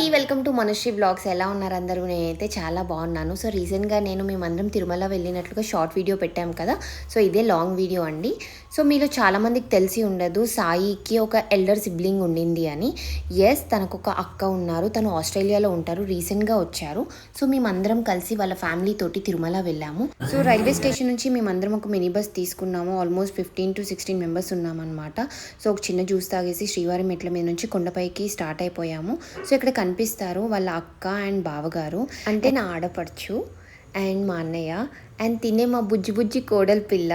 అండి welcome to Manasri blogs. ఎలా ఉన్నారు అందరూ? నేనైతే చాలా బాగున్నాను. సో రీసెంట్గా నేను మేమందరం తిరుమల వెళ్ళినట్లుగా షార్ట్ వీడియో పెట్టాం కదా. సో ఇదే లాంగ్ వీడియో అండి. సో మీలో చాలామందికి తెలిసి ఉండదు సాయికి ఒక ఎల్డర్ సిబ్లింగ్ ఉండింది అని. ఎస్ తనకు ఒక అక్క ఉన్నారు. తను ఆస్ట్రేలియాలో ఉంటారు. రీసెంట్గా వచ్చారు. సో మేమందరం కలిసి వాళ్ళ ఫ్యామిలీ తోటి తిరుమల వెళ్ళాము. సో రైల్వే స్టేషన్ నుంచి మేమందరం ఒక మినీ బస్ తీసుకున్నాము. Almost fifteen to sixteen members ఉన్నామన్నమాట. So ఒక చిన్న జ్యూస్ తాగేసి శ్రీవారి మెట్ల మీద నుంచి కొండపైకి స్టార్ట్ అయిపోయాము. సో ఇక్కడ కనిపిస్తారు వాళ్ళ అక్క అండ్ బావగారు. అంటే నా ఆడపడుచు అండ్ మా అన్నయ్య. అండ్ తినే మా బుజ్జి బుజ్జి కోడలి పిల్ల.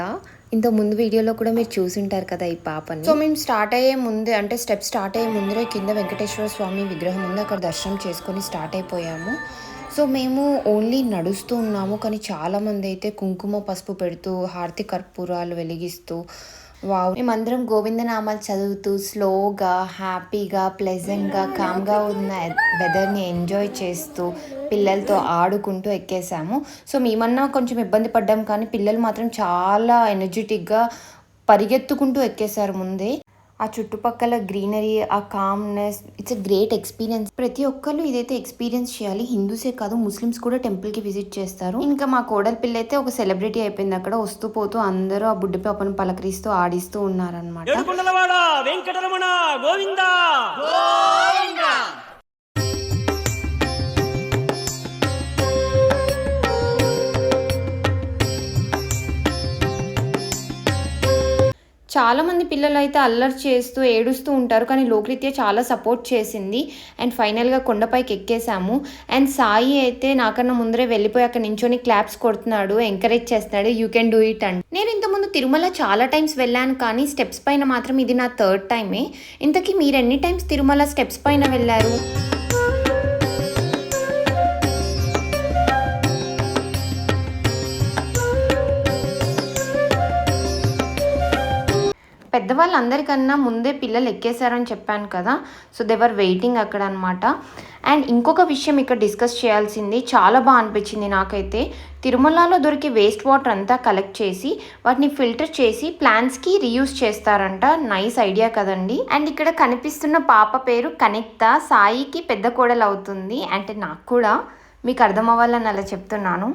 ఇంత ముందు వీడియోలో కూడా మీరు చూసుంటారు కదా ఈ పాపని. సో మేము స్టార్ట్ అయ్యే ముందే అంటే స్టెప్ స్టార్ట్ అయ్యే ముందరే కింద వెంకటేశ్వర స్వామి విగ్రహం ఉంది. అక్కడ దర్శనం చేసుకొని స్టార్ట్ అయిపోయాము. సో మేము ఓన్లీ నడుస్తూ ఉన్నాము. కానీ చాలామంది అయితే కుంకుమ పసుపు పెడుతూ హారతి కర్పూరాలు వెలిగిస్తూ వావ్. మేమందరం గోవిందనామాలు చదువుతూ స్లోగా హ్యాపీగా ప్లెజెంట్గా కామ్గా ఉన్న వెదర్ని ఎంజాయ్ చేస్తూ పిల్లలతో ఆడుకుంటూ ఎక్కేసాము. సో మేమన్నా కొంచెం ఇబ్బంది పడ్డాం కానీ పిల్లలు మాత్రం చాలా ఎనర్జెటిక్గా పరిగెత్తుకుంటూ ఎక్కేశారు ముందే. ఆ చుట్టుపక్కల గ్రీనరీ ఆ calmness it's a great experience ప్రతి ఒక్కరు ఇదైతే ఎక్స్పీరియన్స్ చేయాలి. హిందూసే కాదు ముస్లిమ్స్ కూడా టెంపుల్కి విజిట్ చేస్తారు. ఇంకా మా కోడలి పిల్ల అయితే ఒక సెలబ్రిటీ అయిపోయింది. అక్కడ వస్తూ పోతూ అందరూ ఆ బుడ్డి పాపను పలకరిస్తూ ఆడిస్తూ ఉన్నారనమాట వెంకటరమణ గోవింద! చాలామంది పిల్లలు అయితే అల్లరి చేస్తూ ఏడుస్తూ ఉంటారు కానీ లోకృత్య చాలా సపోర్ట్ చేసింది. అండ్ ఫైనల్గా కొండపైకి ఎక్కేసాము అండ్ సాయి అయితే నాకన్నా ముందరే వెళ్ళిపోయి అక్కడ నించొని క్లాప్స్ కొడుతున్నాడు ఎంకరేజ్ చేస్తున్నాడు you can do it and నేను ఇంతకుముందు తిరుమల చాలా టైమ్స్ వెళ్ళాను కానీ స్టెప్స్ పైన మాత్రం ఇది నా థర్డ్ టైమే. ఇంతకీ మీరు ఎన్ని టైమ్స్ తిరుమల స్టెప్స్ పైన వెళ్ళారు? పెద్దవాళ్ళందరికన్నా ముందే పిల్లలు ఎక్కేశారని చెప్పాను కదా. సో దేవర్ వెయిటింగ్ అక్కడ అనమాట అండ్ ఇంకొక విషయం ఇక్కడ డిస్కస్ చేయాల్సింది చాలా బాగా అనిపించింది నాకైతే. తిరుమలలో దొరికే వేస్ట్ వాటర్ అంతా కలెక్ట్ చేసి వాటిని ఫిల్టర్ చేసి ప్లాంట్స్కి రీయూస్ చేస్తారంట. నైస్ ఐడియా కదండి. అండ్ ఇక్కడ కనిపిస్తున్న పాప పేరు కనిక్త. సాయికి పెద్ద కోడలు అవుతుంది. అంటే నాకు కూడా మీకు అర్థం అవ్వాలని అలా చెప్తున్నాను.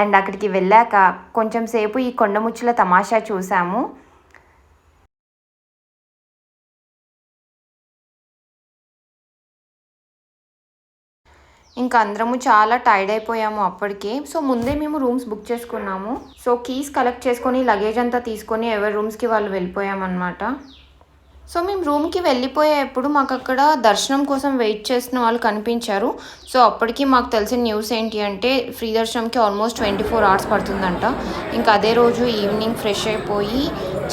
అండ్ అక్కడికి వెళ్ళాక కొంచెం సేపు ఈ కొండముచ్చుల తమాషా చూసాము. ఇంకా అందరము చాలా టైర్డ్ అయిపోయాము అప్పటికే. సో ముందే మేము రూమ్స్ బుక్ చేసుకున్నాము. సో కీస్ కలెక్ట్ చేసుకొని లగేజ్ అంతా తీసుకొని ఎవరి రూమ్స్కి వాళ్ళు వెళ్ళిపోయామన్నమాట. సో మేము రూమ్కి వెళ్ళిపోయేప్పుడు మాకు అక్కడ దర్శనం కోసం వెయిట్ చేస్తున్న వాళ్ళు కనిపించారు. సో అప్పటికి మాకు తెలిసిన న్యూస్ ఏంటి అంటే ఫ్రీ దర్శనంకి ఆల్మోస్ట్ ట్వంటీ ఫోర్ అవర్స్ పడుతుందంట. ఇంకా అదే రోజు ఈవినింగ్ ఫ్రెష్ అయిపోయి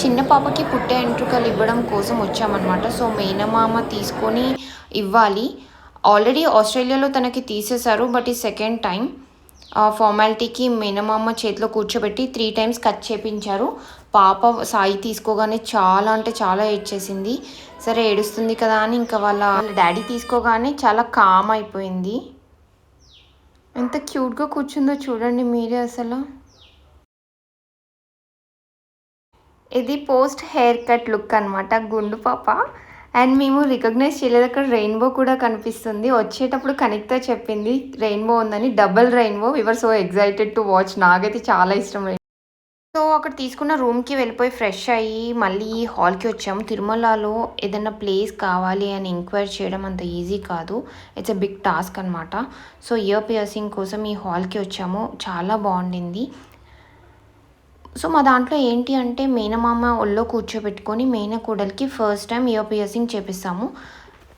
చిన్న పాపకి పుట్టే ఎంట్రుకలు ఇవ్వడం కోసం వచ్చామన్నమాట. సో మేనమామ తీసుకొని ఇవ్వాలి. ఆల్రెడీ ఆస్ట్రేలియాలో తనకి తీసేశారు బట్ ఈ సెకండ్ టైం ఫార్మాలిటీకి మేనమామ చేతిలో కూర్చోబెట్టి త్రీ టైమ్స్ కట్ చేపించారు. పాప సాయి తీసుకోగానే చాలా అంటే చాలా ఏడ్చేసింది సరే ఏడుస్తుంది కదా అని ఇంకా వాళ్ళ వాళ్ళ డాడీ తీసుకోగానే చాలా కామ్ అయిపోయింది. ఎంత క్యూట్గా కూర్చుందో చూడండి మీరే అసలు. ఇది పోస్ట్ హెయిర్ కట్ లుక్ అనమాట గుండు పాప. అండ్ మేము రికగ్నైజ్ చేయలేదు. అక్కడ రెయిన్బో కూడా కనిపిస్తుంది. వచ్చేటప్పుడు కనెక్ట్ చెప్పింది రెయిన్బో ఉందని double rainbow. We were so excited to watch నాకైతే చాలా ఇష్టం సో అక్కడ తీసుకున్న రూమ్కి వెళ్ళిపోయి ఫ్రెష్ అయ్యి మళ్ళీ హాల్కి వచ్చాము తిరుమలలో ఏదైనా ప్లేస్ కావాలి అని ఎంక్వైరీ చేయడం అంత ఈజీ కాదు. ఇట్స్ ఎ బిగ్ టాస్క్ అనమాట సో ఇయర్ పియర్సింగ్ కోసం ఈ హాల్కి వచ్చాము. చాలా బాగుండింది. సో మా దాంట్లో ఏంటి అంటే మేనమామ ఒళ్ళో కూర్చోబెట్టుకొని మేనకోడలికి ఫస్ట్ టైం ఇయర్ పియర్సింగ్ చేపిస్తాము.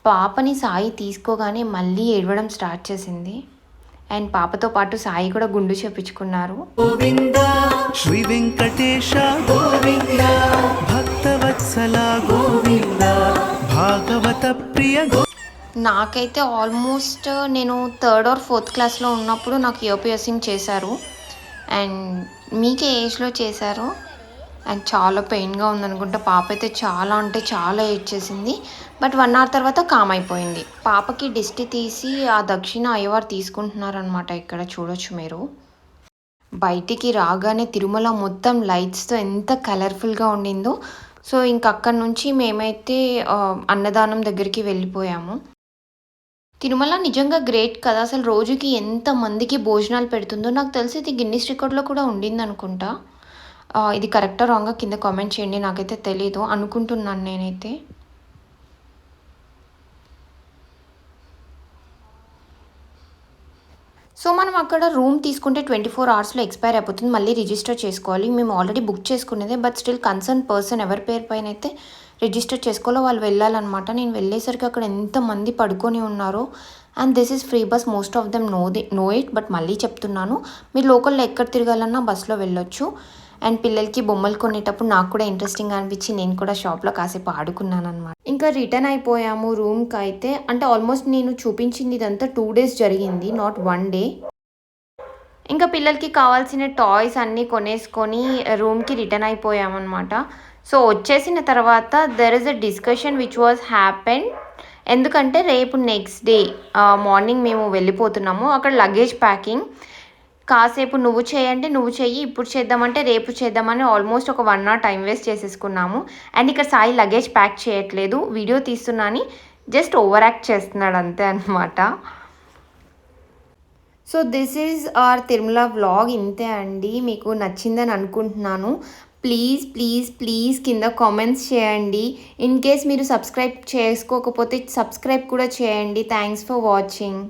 పాపని సాయి తీసుకోగానే మళ్ళీ ఏడవడం స్టార్ట్ చేసింది. అండ్ పాపతో పాటు సాయి కూడా గుండు చేపించుకున్నారు. గోవింద శ్రీ వెంకటేశ గోవింద భక్తవత్సల గోవింద భాగవత ప్రియ గో నాకైతే ఆల్మోస్ట్ నేను థర్డ్ ఆర్ ఫోర్త్ క్లాస్లో ఉన్నప్పుడు నాకు ఇయర్ పియర్సింగ్ చేశారు. అండ్ మీకే ఏజ్లో చేశారు? అండ్ చాలా పెయిన్గా ఉందనుకుంటా. పాప అయితే చాలా అంటే చాలా ఏడ్చేసింది బట్ వన్ అవర్ తర్వాత కామ్ అయిపోయింది. పాపకి దిష్టి తీసి ఆ దక్షిణ అయ్యవారు తీసుకుంటున్నారనమాట ఇక్కడ చూడొచ్చు మీరు. బయటికి రాగానే తిరుమల మొత్తం లైట్స్తో ఎంత కలర్ఫుల్గా ఉండిందో. సో ఇంక అక్కడి నుంచి మేమైతే అన్నదానం దగ్గరికి వెళ్ళిపోయాము. తిరుమల నిజంగా గ్రేట్ కదా? అసలు రోజుకి ఎంత మందికి భోజనాలు పెడుతుందో? నాకు తెలిసి ఇది గిన్నీస్ రికార్డ్లో కూడా ఉండింది అనుకుంటా ఇది కరెక్టా రాంగా కింద కామెంట్ చేయండి. నాకైతే తెలీదు. అనుకుంటున్నాను నేనైతే. సో మనం అక్కడ రూమ్ తీసుకుంటే ట్వంటీ ఫోర్ అవర్స్లో ఎక్స్పైర్ అయిపోతుంది. మళ్ళీ రిజిస్టర్ చేసుకోవాలి. మేము ఆల్రెడీ బుక్ చేసుకునేదే బట్ స్టిల్ కన్సర్న్ పర్సన్ ఎవరి పేరు పైన అయితే రిజిస్టర్ చేసుకోవాలో వాళ్ళు వెళ్ళాలన్నమాట. నేను వెళ్ళేసరికి అక్కడ ఎంతమంది పడుకొని ఉన్నారో and this is free bus most of them know the know it but మళ్ళీ చెప్తున్నాను. మీరు లోకల్లో ఎక్కడ తిరగాలన్నా బస్సులో వెళ్ళొచ్చు. అండ్ పిల్లలకి బొమ్మలు కొనేటప్పుడు నాకు కూడా ఇంట్రెస్టింగ్ అనిపించి నేను కూడా షాప్లో కాసేపు ఆడుకున్నాను అనమాట ఇంకా రిటర్న్ అయిపోయాము రూమ్కి అయితే అంటే ఆల్మోస్ట్ నేను చూపించింది ఇదంతా టూ డేస్ జరిగింది నాట్ వన్ డే ఇంకా పిల్లలకి కావాల్సిన టాయ్స్ అన్నీ కొనేసుకొని uh, రూమ్కి రిటర్న్ అయిపోయామన్నమాట. సో వచ్చేసిన తర్వాత there is a discussion which was happen ఎందుకంటే రేపు నెక్స్ట్ డే మార్నింగ్ మేము వెళ్ళిపోతున్నాము. అక్కడ లగేజ్ ప్యాకింగ్ కాసేపు నువ్వు చేయంటే నువ్వు చెయ్యి ఇప్పుడు చేద్దామంటే రేపు చేద్దామని ఆల్మోస్ట్ ఒక వన్ అవర్ టైం వేస్ట్ చేసేసుకున్నాము. అండ్ ఇక్కడ సాయి లగేజ్ ప్యాక్ చేయట్లేదు. వీడియో తీస్తున్నా అని జస్ట్ ఓవర్ యాక్ట్ చేస్తున్నాడు అంతే అనమాట so this is our Tirumala vlog ఇంతే అండి. మీకు నచ్చిందని అనుకుంటున్నాను. ప్లీజ్ ప్లీజ్ ప్లీజ్ కింద కామెంట్స్ చేయండి. ఇన్ కేస్ మీరు సబ్స్క్రైబ్ చేసుకోకపోతే సబ్స్క్రైబ్ కూడా చేయండి. Thanks for watching.